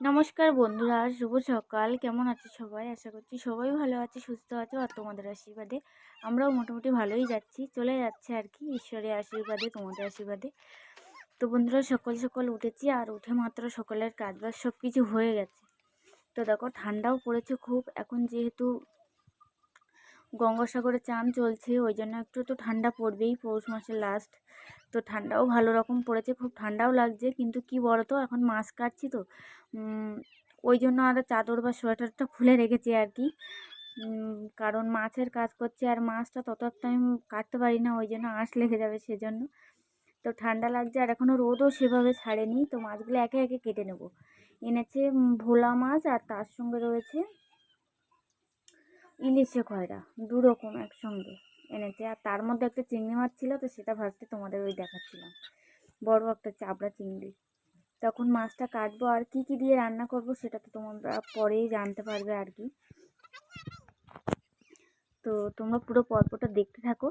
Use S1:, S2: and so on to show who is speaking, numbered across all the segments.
S1: নমস্কার বন্ধুরা, শুভ সকাল। কেমন আছে সবাই? আশা করছি সবাই ভালো আছে, সুস্থ আছে আর তোমাদের আশীর্বাদে। আমরাও মোটামুটি ভালোই যাচ্ছি। চলে যাচ্ছে আর কি ঈশ্বরের আশীর্বাদে, তোমাদের আশীর্বাদে। তো বন্ধুরা, সকাল সকাল উঠেছি আর উঠে মাত্র সকালের কাজবাজ সব কিছু হয়ে গেছে। তো দেখো, ঠান্ডাও পড়েছে খুব। এখন যেহেতু গঙ্গাসাগরে চান চলছে, ওই জন্য একটু তো ঠান্ডা পড়বেই পৌষ মাসের লাস্ট তো ঠান্ডাও ভালো রকম পড়েছে, খুব ঠান্ডাও লাগছে, কিন্তু কি বলতো, এখন মাছ কাটছি তো। ওই জন্য আর চাদর বা সোয়েটারটা খুলে রেখেছি আর কি। কারণ মাছের কাজ করছে আর মাছটা তত টাইম কাটতে পারি না, ওই জন্য আঁশ লেগে যাবে সেজন্য। তো ঠান্ডা লাগছে আর এখনও রোদও সেভাবে ছাড়েনি, তো মাছগুলো একে একে কেটে নেব। এনেছে ভোলা মাছ আর তার সঙ্গে রয়েছে ইলিশে খয়রা দু রকম একসঙ্গে এনেছে। আর তার মধ্যে একটা চিংড়ি মাছ ছিল তো সেটা ভাজতে তোমাদের ওই দেখাচ্ছিলাম। বড় একটা চাবড়া চিংড়ি। তখন মাছটা কাটবো আর কি কি দিয়ে রান্না করব সেটা তো তোমরা পরেই জানতে পারবে আর কি। তো তোমরা পুরো পর্বটা দেখতে থাকো।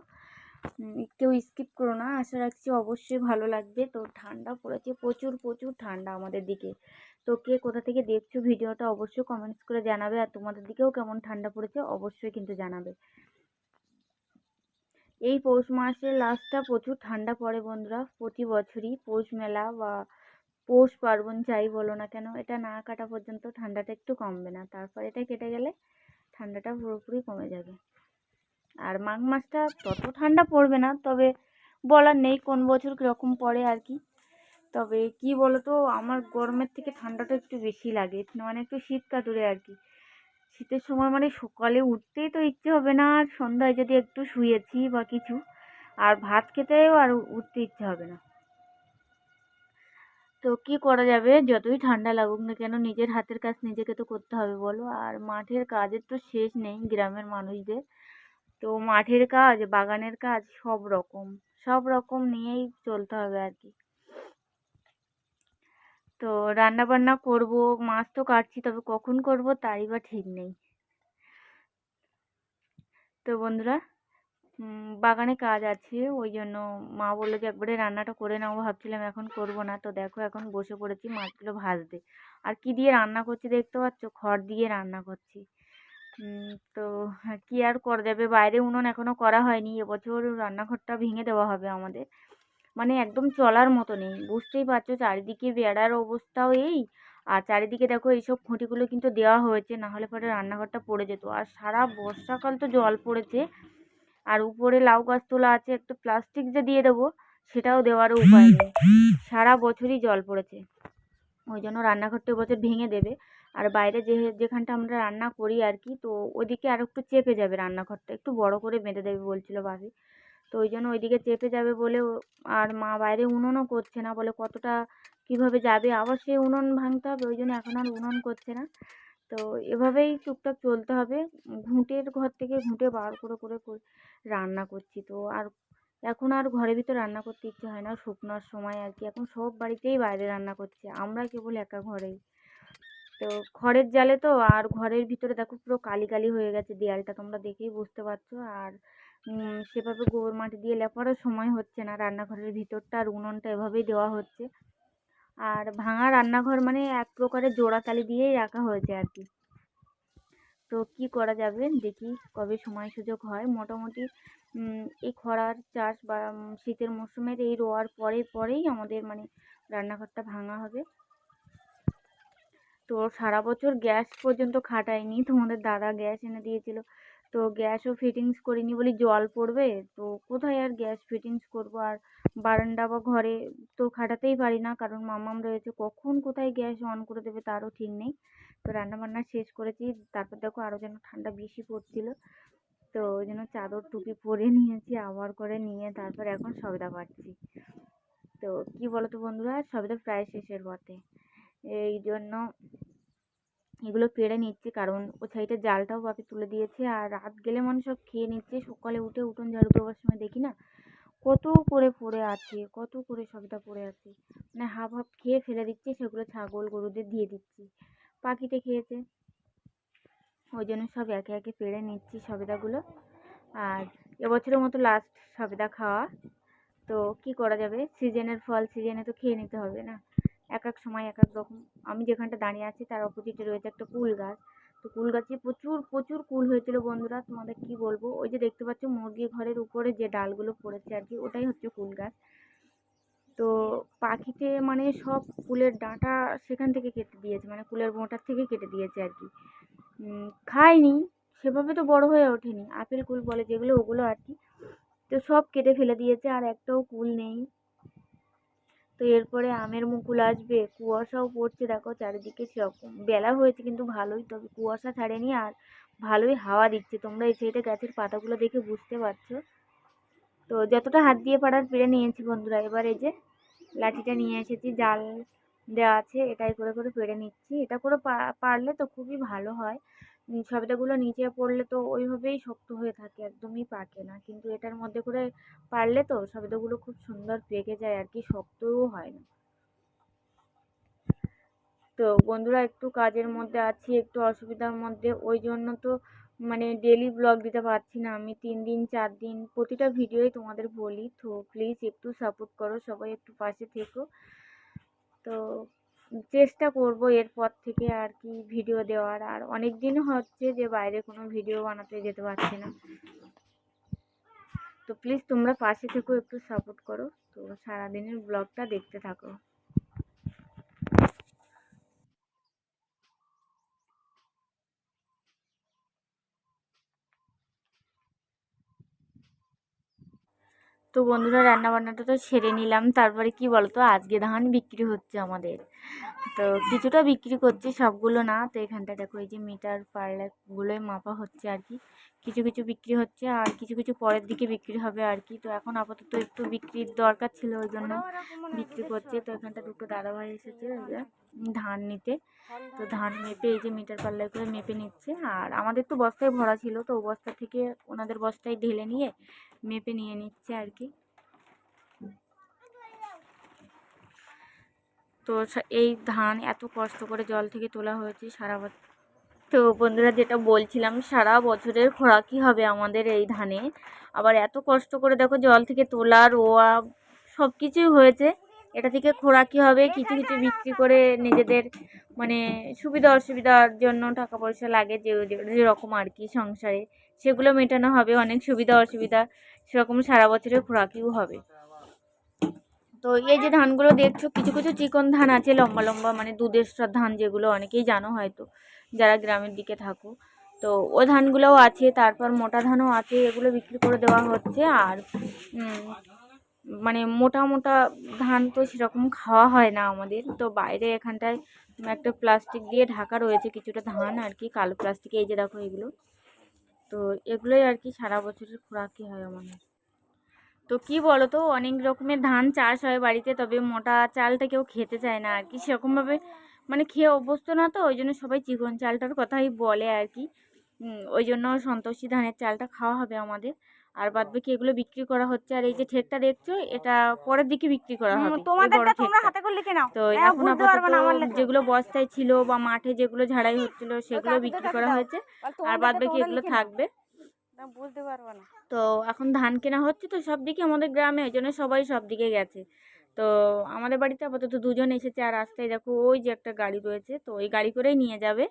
S1: কেউ স্কিপ করো না। আশা রাখছি অবশ্যই ভালো লাগবে। তো ঠান্ডা পড়েছে, প্রচুর প্রচুর ঠান্ডা আমাদের দিকে। তো কে কোথা থেকে দেখছ ভিডিওটা অবশ্যই কমেন্টস করে জানাবে। আর তোমাদের দিকেও কেমন ঠান্ডা পড়েছে অবশ্যই কিন্তু জানাবে। এই পৌষ মাসের লাস্টটা প্রচুর ঠান্ডা পড়ে বন্ধুরা। প্রতি বছরই পৌষ মেলা বা পৌষ পার্বণ যাই বলো না কেন, এটা না কাটা পর্যন্ত ঠান্ডাটা একটু কমবে না। তারপর এটা কেটে গেলে ঠান্ডাটা পুরোপুরি কমে যাবে। আর মাঘ মাসটা তত ঠান্ডা পড়বে না, তবে বলার নেই কোন বছর কীরকম পড়ে আর কি। তবে কি বলতো, আমার গরমের থেকে ঠান্ডাটা একটু বেশি লাগে মানে একটু শীত কাতুরে আর কি। শীতের সময় মানে সকালে উঠতেই তো ইচ্ছে হবে না, আর সন্ধ্যায় যদি একটু শুয়েছি বা কিছু, আর ভাত খেতেও আর উঠতে ইচ্ছে হবে না। তো কি করা যাবে, যতই ঠান্ডা লাগুক না কেন, নিজের হাতের কাজ নিজেকে তো করতে হবে, বলো। আর মাঠের কাজের তো শেষ নেই গ্রামের মানুষদের। তো মাঠের কাজ, বাগানের কাজ সব রকম সব রকম নিয়েই চলতে হবে আর কি। তো রান্না বান্না করব, মাছ তো কাটছি, তবে কখন করব তারই বা ঠিক নেই। তো বন্ধুরা বাগানে কাজ আছে, ওই জন্য মা বলল যে একবারে রান্নাটা করে নাও, ভাবছিলাম এখন করব না, তো দেখো এখন বসে পড়েছি মাছগুলো ভাজতে। আর কি দিয়ে রান্না করছি দেখতে পাচ্ছ? খড় দিয়ে রান্না করছি। তো কি আর করা যাবে? বাইরে উনুন এখনও করা হয়নি। এবছর রান্নাঘরটা ভেঙে দেওয়া হবে আমাদের। মানে একদম চলার মতো নেই। বুঝতেই পারছ, চারিদিকে বেড়ার অবস্থাও এই। আর চারিদিকে দেখো এইসব খুঁটিগুলো কিন্তু দেওয়া হয়েছে, না হলে পরে রান্নাঘরটা পড়ে যেত। আর সারা বর্ষাকাল তো জল পড়েছে। আর উপরে লাউ গাছ তোলা আছে, একটু প্লাস্টিক যে দিয়ে দেবো, সেটাও দেওয়ারও উপায় নেই। সারা বছরই জল পড়েছে। ওই জন্য রান্নাঘরটা বছর ভেঙে দেবে। আর বাইরে যে যেখানটা আমরা রান্না করি আর কি তো ওইদিকে আর একটু চেপে যাবে রান্নাঘরটা। একটু বড় করে বেঁধে দেবে বলছিল ভাবি তো ওই জন্য ওইদিকে চেপে যাবে বলে আর মা বাইরে উনুনও করছে না বলে কতটা কীভাবে যাবে? আবার সেই উনুন ভাঙতে হবে, ওই জন্য এখন আর উনুন করছে না। তো এভাবেই টুকটাক চলতে হবে। ঘুঁটের ঘর থেকে ঘুঁটে বার করে করে রান্না করছি। তো আর এখন আর ঘরের ভিতর রান্না করতে ইচ্ছে হয় না। শুকনোর সময় আর কি এখন সব বাড়িতেই বাইরে রান্না করছে। আমরা কেবল একা ঘরেই। তো খড়ের জালে তো, আর ঘরের ভিতরে দেখো পুরো কালি কালি হয়ে গেছে দেয়ালটা, তোমরা দেখেই বুঝতে পারছ। আর সেভাবে গোবর মাটি দিয়ে লেপারও সময় হচ্ছে না রান্নাঘরের ভিতরটা, আর উনুনটা এভাবেই দেওয়া হচ্ছে। আর ভাঙা রান্নাঘর মানে এক প্রকারের জোড়াতালি দিয়েই রাখা হয়েছে আর কি। তো কি করা যাবে দেখি কবে সময় সুযোগ হয়। মোটামুটি এই খরার চাষ বা শীতের মরশুমের এই রোয়ার পরে পরেই আমাদের মানে রান্নাঘরটা ভাঙা হবে। তো সারা বছর গ্যাস পর্যন্ত খাটাইনি তোমাদের দাদা গ্যাস এনে দিয়েছিল। তো গ্যাসও ফিটিংস করিনি বলি জল পড়বে। তো কোথায় আর গ্যাস ফিটিংস করব? আর বারান্দা বা ঘরে তো খাটাতেই পারি না। কারণ মামাম রয়েছে। কখন কোথায় গ্যাস অন করে দেবে তারও ঠিক নেই। তো রান্নাবান্না শেষ করেছি। তারপর দেখো আরও যেন ঠান্ডা বেশি পড়ছিল। তো ওই জন্য চাদর টুপি পরে নিয়েছি, আবার করে নিয়ে তারপর এখন সবেদা পাচ্ছি তো কি বলো তো বন্ধুরা? সবেদা প্রায় শেষের পথে। এই জন্য এগুলো পেড়ে নিচ্ছি। কারণ ও সাইডের জালটাও বাপি তুলে দিয়েছে। আর রাত গেলে মানে সব খেয়ে নিচ্ছে। সকালে উঠে উঠোন ঝাড়ু দেওয়ার সময় দেখি না, কত করে পড়ে আছে, কত করে সবটা পড়ে আছে। মানে হাফ হাফ খেয়ে ফেলে দিচ্ছি, সেগুলো ছাগল গরুদের দিয়ে দিচ্ছি। পাখিতে খেয়েছে। ওই জন্য সব একে একে পেড়ে নিচ্ছি সবেদাগুলো। আর এবছরের মতো লাস্ট সবেদা খাওয়া। তো কি করা যাবে? সিজনের ফল সিজনে তো খেয়ে নিতে হবে না। এক এক সময় এক এক রকম। আমি যেখানটা দাঁড়িয়ে আছি, তার অপোজিটে রয়েছে একটা কুল গাছ। তো কুল গাছে প্রচুর প্রচুর কুল হয়েছিল বন্ধুরা, তোমাদের কি বলব? ওই যে দেখতে পাচ্ছ মুরগি ঘরের উপরে যে ডালগুলো পড়েছে আর কি, ওটাই হচ্ছে কুল গাছ। তো পাখিতে মানে সব কুলের ডাঁটা সেখান থেকে কেটে দিয়েছে মানে কুলের মোটার থেকে কেটে দিয়েছে আর কি। খায়নি, সেভাবে তো বড় হয়ে ওঠেনি। আপেল কুল বলে যেগুলো, ওগুলো আর কি। তো সব কেটে ফেলে দিয়েছে, আর একটাও কুল নেই। তো এরপরে আমের মুকুল আসবে, কুয়াশাও পড়ছে, দেখো চারিদিকে সেরকম। বেলা হয়েছে কিন্তু ভালোই, তবে কুয়াশা ছাড়েনি আর ভালোই হাওয়া দিচ্ছে। তোমরা এই সাইডে গাছের পাতাগুলো দেখে বুঝতে পারছ। তো যতটা হাত দিয়ে পাড়ার পেরে নিয়েছি বন্ধুরা, এবার এই যে লাঠিটা নিয়ে এসেছি, জাল দেওয়া আছে, এটাই করে করে পেরে নিচ্ছি। এটা করে পারলে তো খুবই ভালো হয়। সবেদাগুলো নিচে পড়লে তো ওইভাবেই শক্ত হয়ে থাকে, একদমই পাকে না। কিন্তু এটার মধ্যে করে পারলে তো সবেদাগুলো খুব সুন্দর পেকে যায় আর কি, শক্তও হয় না। তো বন্ধুরা একটু কাজের মধ্যে আছি, একটু অসুবিধার মধ্যে, ওই জন্য তো মানে ডেলি ব্লগ দিতে পারছি না। আমি তিন দিন, চার দিন প্রতিটা ভিডিওই তোমাদের বলি। তো প্লিজ একটু সাপোর্ট করো, সবাই একটু পাশে থেকো। তো চেষ্টা করব এরপর থেকে আর কি ভিডিও দেওয়ার। আর অনেক দিন হচ্ছে যে বাইরে কোনো ভিডিও বানাতে যেতে পারছি না। তো প্লিজ তোমরা পাশে থেকো একটু সাপোর্ট করো। তো সারাদিনের ব্লগটা দেখতে থাকো। তো বন্ধুরা রান্না বান্নাটা তো সেরে নিলাম। তারপরে কি বলতো? আজকে ধান বিক্রি হচ্ছে আমাদের। তো কিছুটা বিক্রি করছে, সবগুলো না। তো এখানটা দেখো, এই যে মিটার পার্লাগুলোই মাপা হচ্ছে আর কি। কিছু কিছু বিক্রি হচ্ছে আর কিছু কিছু পরের দিকে বিক্রি হবে আর কি। তো এখন আপাতত একটু বিক্রির দরকার ছিল, ওই জন্য বিক্রি করছে। তো এখানটা দুটো দাদাভাই এসেছে ধান নিতে। তো ধান। মেপে এই যে মিটার পাল্লায় করে মেপে নিচ্ছে। আর আমাদের তো বস্তায় ভরা ছিল তো ও বস্তা থেকে ওনাদের বস্তায় ঢেলে নিয়ে মেপে নিয়ে নিচ্ছে আর কি। তো এই ধান এত কষ্ট করে জল থেকে তোলা হয়েছে সারা বছর তো বন্ধুরা যেটা বলছিলাম সারা বছরের খোরাকি হবে আমাদের এই ধানে। আবার এত কষ্ট করে দেখো জল থেকে তোলা রোয়া সব কিছুই হয়েছে। এটা থেকে খোরাকি হবে, কিছু কিছু বিক্রি করে নিজেদের মানে সুবিধা, অসুবিধার জন্য টাকা পয়সা লাগে যে যেরকম আর কি সংসারে। সেগুলো মেটানো হবে, অনেক সুবিধা, অসুবিধা সেরকম সারা বছরের খোরাকিও হবে। তো এই যে ধানগুলো দেখছ, কিছু কিছু চিকন ধান আছে, লম্বা লম্বা মানে দুধেশ্বর ধান যেগুলো অনেকেই জানো হয়তো, যারা গ্রামের দিকে থাকো। তো ও ধানগুলোও আছে, তারপর মোটা ধানও আছে, এগুলো বিক্রি করে দেওয়া হচ্ছে। আর মানে মোটা মোটা ধান তো সেরকম খাওয়া হয় না আমাদের। তো বাইরে এখানটায় একটা প্লাস্টিক দিয়ে ঢাকা রয়েছে কিছুটা ধান আর কি, কালো প্লাস্টিক, এই যে দেখো এগুলো। তো এগুলোই আর কি সারা বছরের খোরাকি হয় আমাদের। তো কি বলো তো অনেক রকমের ধান চাষ হয় বাড়িতে, তবে মোটা চালটা কেউ খেতে চায় না আর কি। সেরকমভাবে মানে খেয়ে অভ্যস্ত না তো, ওই জন্য সবাই চিকন চালটার কথাই বলে আর কি। ওই জন্য সন্তোষী ধানের চালটা খাওয়া হবে আমাদের। আর বাদ বাকি এগুলো বিক্রি করা হচ্ছে। আর এই যে ঠেকটা দেখছ এটা পরের দিকে বিক্রি করা হবে।
S2: তোমাদেরটা তোমরা হাতে করে লিখে নাও।
S1: তো
S2: হ্যাঁ,
S1: এখন আপাতত যেগুলো বস্তায় ছিল বা মাঠে যেগুলো ঝাড়াই হচ্ছিল সেগুলো বিক্রি করা হয়েছে। আর বাদ বাকি এগুলো থাকবে।
S2: না, বুঝতে পারবে না।
S1: তো এখন ধান কেনা হচ্ছে তো সব দিকে আমাদের গ্রামে ওই জন্য সবাই সব দিকে গেছে। তো আমাদের বাড়িতে আপাতত দুজন এসেছে আর রাস্তায় দেখো ওই যে একটা গাড়ি রয়েছে তো ওই গাড়ি করেই নিয়ে যাবে।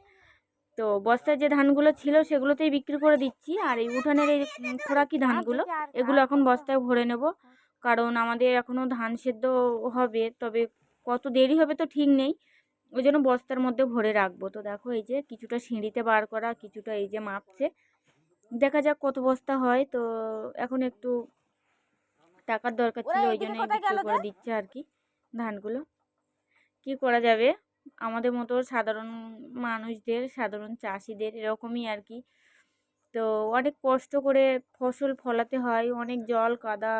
S1: তো বস্তায় যে ধানগুলো ছিল সেগুলোতেই বিক্রি করে দিচ্ছি। আর এই উঠানের এই খোরাকি ধানগুলো এগুলো এখন বস্তায় ভরে নেব। কারণ আমাদের এখনও ধান সেদ্ধ হবে তবে কত দেরি হবে তো ঠিক নেই। ওই জন্য বস্তার মধ্যে ভরে রাখব। তো দেখো এই যে কিছুটা সিঁড়িতে বার করা কিছুটা এই যে মাপছে। দেখা যাক কত বস্তা হয়। তো এখন একটু টাকার দরকার ছিল ওই জন্য বিক্রি করে দিচ্ছে আর কি ধানগুলো। কি করা যাবে? আমাদের মতো সাধারণ মানুষদের সাধারণ চাষিদের এরকমই আর কি। তো অনেক কষ্ট করে ফসল ফলাতে হয় অনেক জল কাদা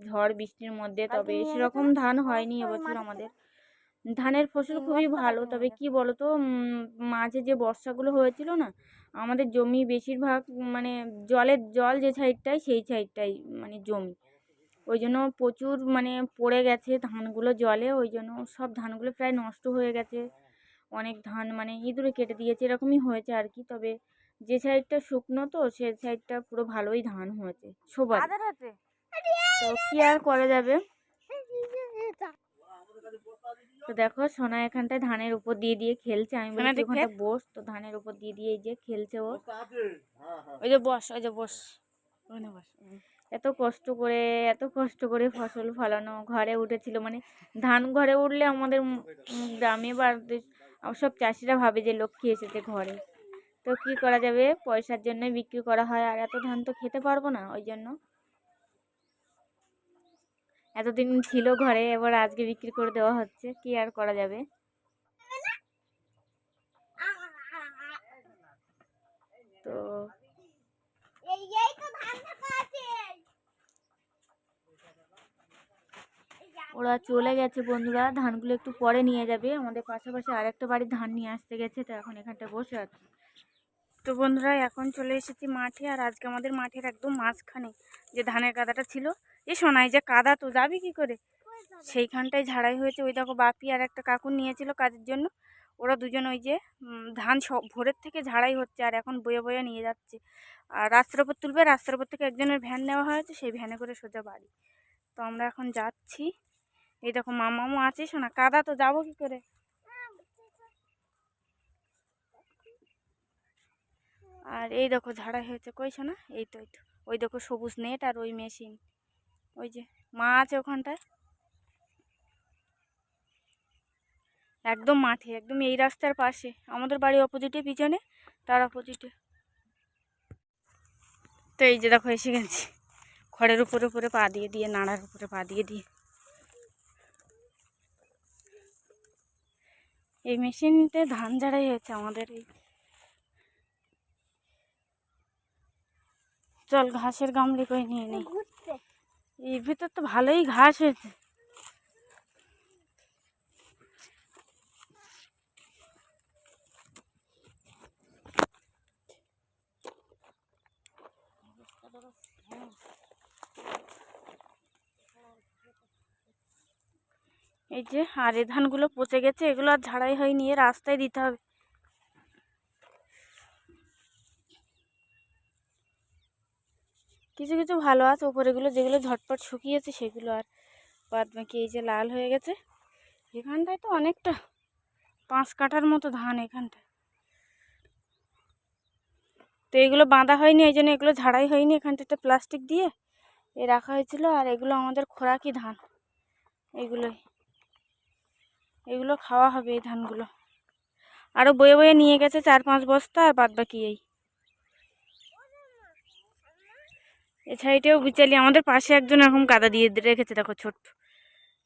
S1: ঝড় বৃষ্টির মধ্যে। তবে সেরকম ধান হয়নি এবছর আমাদের। ধানের ফসল খুবই ভালো তবে কি বলতো মাঝে যে বর্ষাগুলো হয়েছিল না আমাদের জমি বেশিরভাগ মানে জলের জল যে সাইডটায় সেই সাইডটাই মানে জমি। ওই জন্য প্রচুর মানে পড়ে গেছে ধানগুলো জলে ওই জন্য সব ধানগুলো প্রায় নষ্ট হয়ে গেছে। অনেক ধান মানে ইঁদুরে কেটে দিয়েছে এরকমই হয়েছে আর কি। তবে যে সাইডটা শুকনো তো সে সাইডটা পুরো ভালোই ধান হয়েছে সবার তো কি আর করা যাবে? তো দেখো সোনা এখানটায় ধানের উপর দিয়ে দিয়ে খেলছে। আমি বলছি ওখানটা বস তো ধানের উপর দিয়ে দিয়ে এই যে খেলছে ও।
S2: ওই যে বস ওই যে বস। ওখানে বস।
S1: এত কষ্ট করে, এত কষ্ট করে ফসল ফলানো, ঘরে উঠেছিল। মানে ধান ঘরে উঠলে আমাদের গ্রামে বা সব চাষিরা ভাবে যে লক্ষ্মী এসেছে ঘরে। তো কি করা যাবে? পয়সার জন্যই বিক্রি করা হয়। আর এত ধান তো খেতে পারব না, ওই জন্য। এতদিন ছিল ঘরে, এবার আজকে বিক্রি করে দেওয়া হচ্ছে। কি আর করা যাবে? তো ওরা চলে গেছে বন্ধুরা, ধানগুলো একটু পরে নিয়ে যাবে। আমাদের পাশাপাশি আরেকটা বাড়ি ধান নিয়ে আসতে গেছে, তো এখন এখানটা বসে আছে।
S2: তো বন্ধুরা, এখন চলে এসেছি মাঠে, আর আজকে আমাদের মাঠের একদম মাঝখানে যে ধানের কাদাটা ছিল, এ শোনাই যে কাদা তো, যাবি কি করে? সেইখানটায় ঝাড়াই হয়েছে। ওই দেখো বাপি আর একটা কাকুর নিয়েছিল কাজের জন্য। ওরা দুজন ওই যে ধান সব ভোরের থেকে ঝাড়াই হচ্ছে আর এখন বয়ে বয়ে নিয়ে যাচ্ছে। আর রাস্তার ওপর তুলবে, রাস্তার ওপর থেকে একজনের ভ্যান নেওয়া হয়েছে, সেই ভ্যানে করে সোজা বাড়ি। তো আমরা এখন যাচ্ছি। এই দেখো মামামু আছে শোনা কাদা তো যাব কি করে? আর এই দেখো ঝাড়াই হয়েছে, কই না এই তো এই তো। ওই দেখো সবুজ নেট আর ওই মেশিন। ওই যে মা আছে ওখানটায়। একদম মাঠে, একদম এই রাস্তার পাশে। আমাদের বাড়ি অপোজিটে পিছনে, তার অপোজিটে তো এই যে দেখো, এসে গেছি। খড়ের উপরে উপরে পা দিয়ে দিয়ে, নাড়ার উপরে পা দিয়ে দিয়ে। এই মেশিনতে ধান ঝাড়াই হয়েছে আমাদের এই। চল ঘাসের গামলি করে নিয়ে নেই এই ভিতর তো ভালোই ঘাস হয়েছে। এই যে, আর এ ধানগুলো পচে গেছে, এগুলো আর ঝাড়াই হয়নি, এ রাস্তায় দিতে হবে। কিছু কিছু ভালো আছে, উপরেগুলো যেগুলো ঝটপট শুকিয়েছে, সেগুলো আর বাদ বাকি এই যে লাল হয়ে গেছে। এখানটায় তো অনেকটা, পাঁচ কাঠার মতো ধান এখানটায়। তো এগুলো বাঁধা হয়নি, এই জন্য এগুলো ঝাড়াই হয়নি এখানটাতে প্লাস্টিক দিয়ে। এ রাখা হয়েছিল, আর এগুলো আমাদের খোরাকি ধান, এগুলোই। এগুলো খাওয়া হবে এই ধানগুলো। আরও বয়ে বয়ে নিয়ে গেছে চার পাঁচ বস্তা, আর বাদ বাকি এই। এ সাইডেও বিচালি, আমাদের পাশে একজন এরকম কাদা দিয়ে রেখেছে, দেখো ছোট্ট।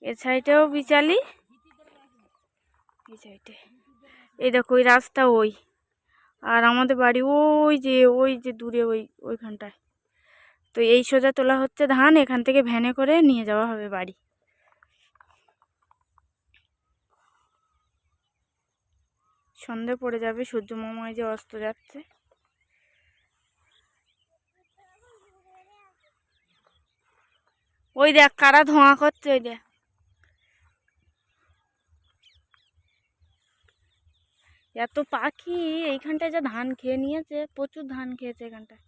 S2: এ সাইডেও বিচালি। এই সাইডে এই দেখো, ওই রাস্তা ওই। আর আমাদের বাড়ি ওই যে ওই যে দূরে ওই, ওইখানটায়। তো এই সোজা তোলা হচ্ছে ধান, এখান থেকে ভ্যানে করে নিয়ে যাওয়া হবে বাড়ি। সন্ধে পড়ে যাবে, সূর্য মামায় যে অস্ত যাচ্ছে। ওই দেখ, কারা ধোঁয়া করছে, ওই দেখ। এত পাখি, এইখানটায় যা ধান খেয়ে নিয়েছে, প্রচুর ধান খেয়েছে এখানটায়।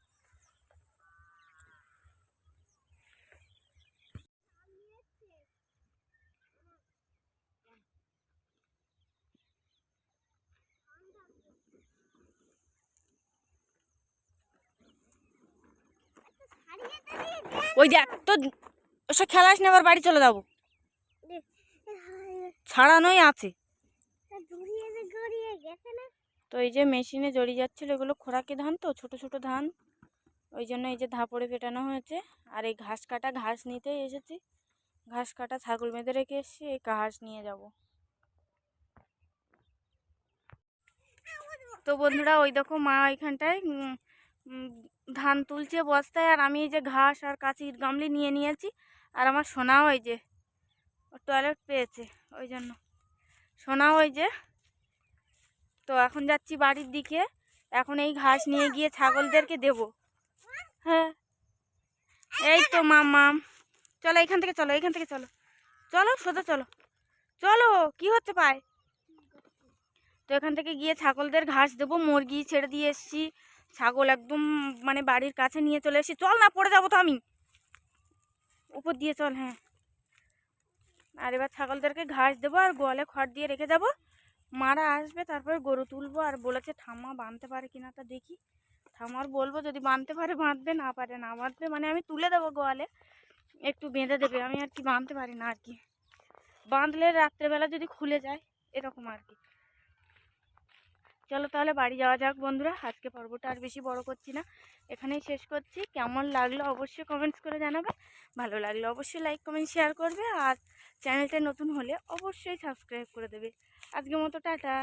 S2: ওই দেখ তো ওসব খেলাস না আবার বাড়ি চলে যাব। ছাড়ানোই আছে। তো এই যে মেশিনে জড়িয়ে যাচ্ছিল, এগুলো খোরাকি ধান তো, ছোট ছোট ধান। ওই জন্য এই যে ধাপড়ে পেটানো হয়েছে। আর এই ঘাস কাটা, ঘাস নিতেই এসেছি। ঘাস কাটা ছাগল বেঁধে রেখে এসেছি, এই ঘাস নিয়ে যাব। তো বন্ধুরা, ওই দেখো মা ওইখানটায় ধান তুলছে বস্তায় আর আমি এই যে ঘাস আর কাঁচির গামলি নিয়ে নিয়েছি আর আমার সোনাও ওই যে টয়লেট পেয়েছে, ওই জন্য। সোনাও ওই যে। তো এখন যাচ্ছি বাড়ির দিকে, এখন এই ঘাস নিয়ে গিয়ে ছাগলদেরকে দেব। হ্যাঁ। এই তো মাম মাম। চলো এখান থেকে চলো, এখান থেকে চলো। চলো, সোজা চলো। চলো, কি হচ্ছে পায়? তো এখান থেকে গিয়ে ছাগলদের ঘাস দেবো, মুরগি ছেড়ে দিয়ে এসছি। ছাগল একদম মানে বাড়ির কাছে নিয়ে চলে এসেছি। চল না, পড়ে যাব তো আমি। উপর দিয়ে চল হ্যাঁ। আর এবার ছাগলদেরকে ঘাস দেবো আর গোয়ালে খড় দিয়ে রেখে যাব। মারা আসবে, তারপর গরু তুলবো আর বলেছে ঠাম্মা বাঁধতে পারে কিনা তা দেখি। ঠাম্মার বলব যদি বাঁধতে পারে, বাঁধবে, না পারে, না বাঁধবে মানে আমি তুলে দেবো গোয়ালে। একটু বেঁধে দেবে, আমি আর কি বাঁধতে পারি না আর কি। বাঁধলে রাত্রেবেলা যদি খুলে যায়, এরকম আর কি। চলো তাহলে বাড়ি যাওয়া যাক বন্ধুরা। আজকে পর্বটা আর বেশি বড় করছি না। এখানেই শেষ করছি। কেমন লাগল অবশ্যই কমেন্টস করে জানাবে। ভালো লাগলে অবশ্যই লাইক কমেন্ট শেয়ার করবে। আর চ্যানেলটা নতুন হলে অবশ্যই সাবস্ক্রাইব করে দেবে। আজকের মতো টাটা।